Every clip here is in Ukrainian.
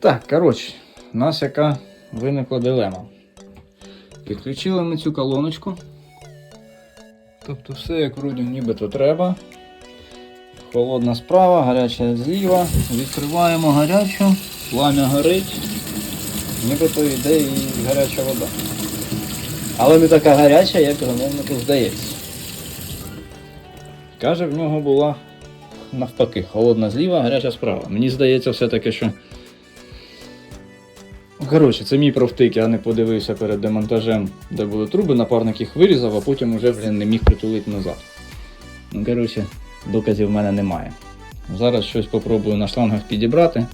Так, коротше, у нас яка виникла дилема. Підключили ми цю колоночку. Тобто все як вроді нібито треба. Холодна справа, гаряча зліва. Відкриваємо гарячу, пламя горить. Нібито йде і гаряча вода. Але не така гаряча, як замовнику здається. Каже, в нього була навпаки, холодна зліва, гаряча справа. Мені здається, все-таки, що. Коротше, це мій профтик, я не подивився перед демонтажем, де були труби, напарник їх вирізав, а потім вже блін, не міг притулити назад. Ну, коротше, доказів в мене немає. Зараз щось попробую на шлангах підібрати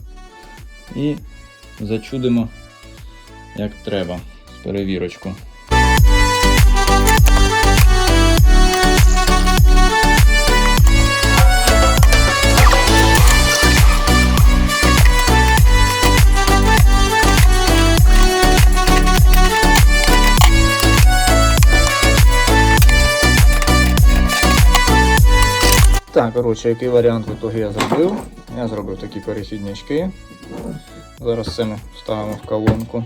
і зачудимо, як треба, перевірочку. Так, коротше, який варіант в ітогі я зробив? Я зробив такі перехіднички. Зараз це ми вставимо в колонку.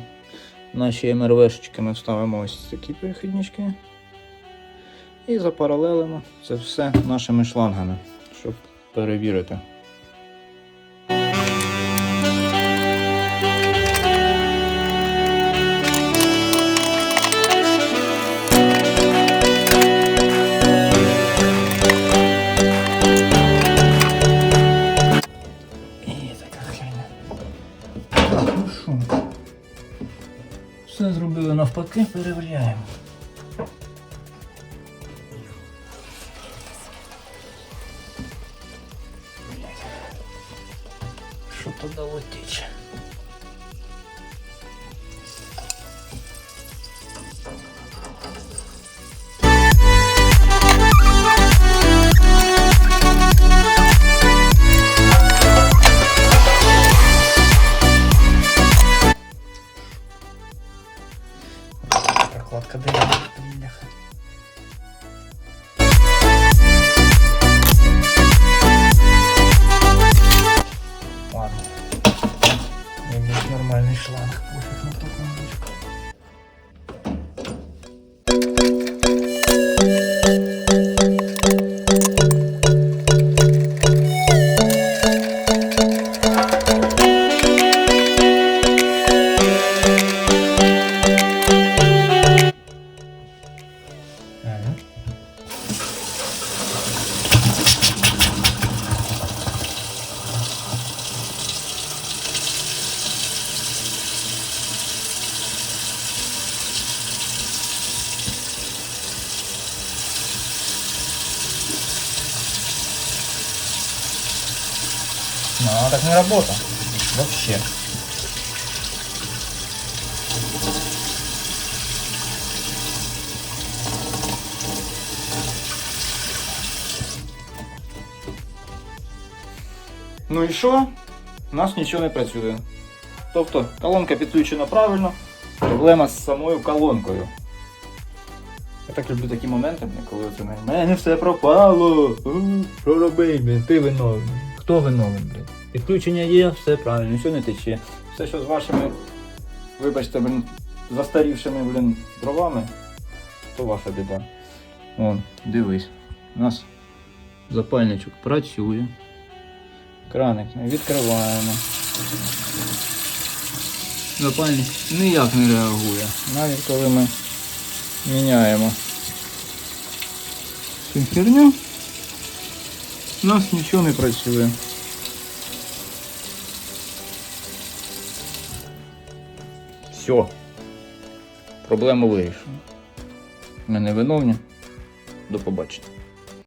Наші МРВшечки ми вставимо ось такі перехіднички. І запаралелимо це все нашими шлангами, щоб перевірити. Все зробили навпаки, перевіряємо. Що туди летить? Дерев'яна, бляха. Ладно. Якийсь нормальный шланг, пофиг на ту кнопочку. Ну, она так не работа. Вообще. Ну і що? У нас нічого не працює. Тобто колонка підключена правильно, проблема з самою колонкою. Я так люблю такі моменти, коли в мене все пропало. Що робить, блін, ти виновний. Хто виновний, блін? Підключення є, все правильно, нічого не тече. Все, що з вашими, вибачте, блін, застарівшими, блін, дровами, то ваша біда. Вон, дивись. У нас запальничок працює. Краник відкриваємо. Запальник ніяк не реагує. Навіть коли ми міняємо цю херню, у нас нічого не працює. Все. Проблему вирішено. Ми не виновні. До побачення.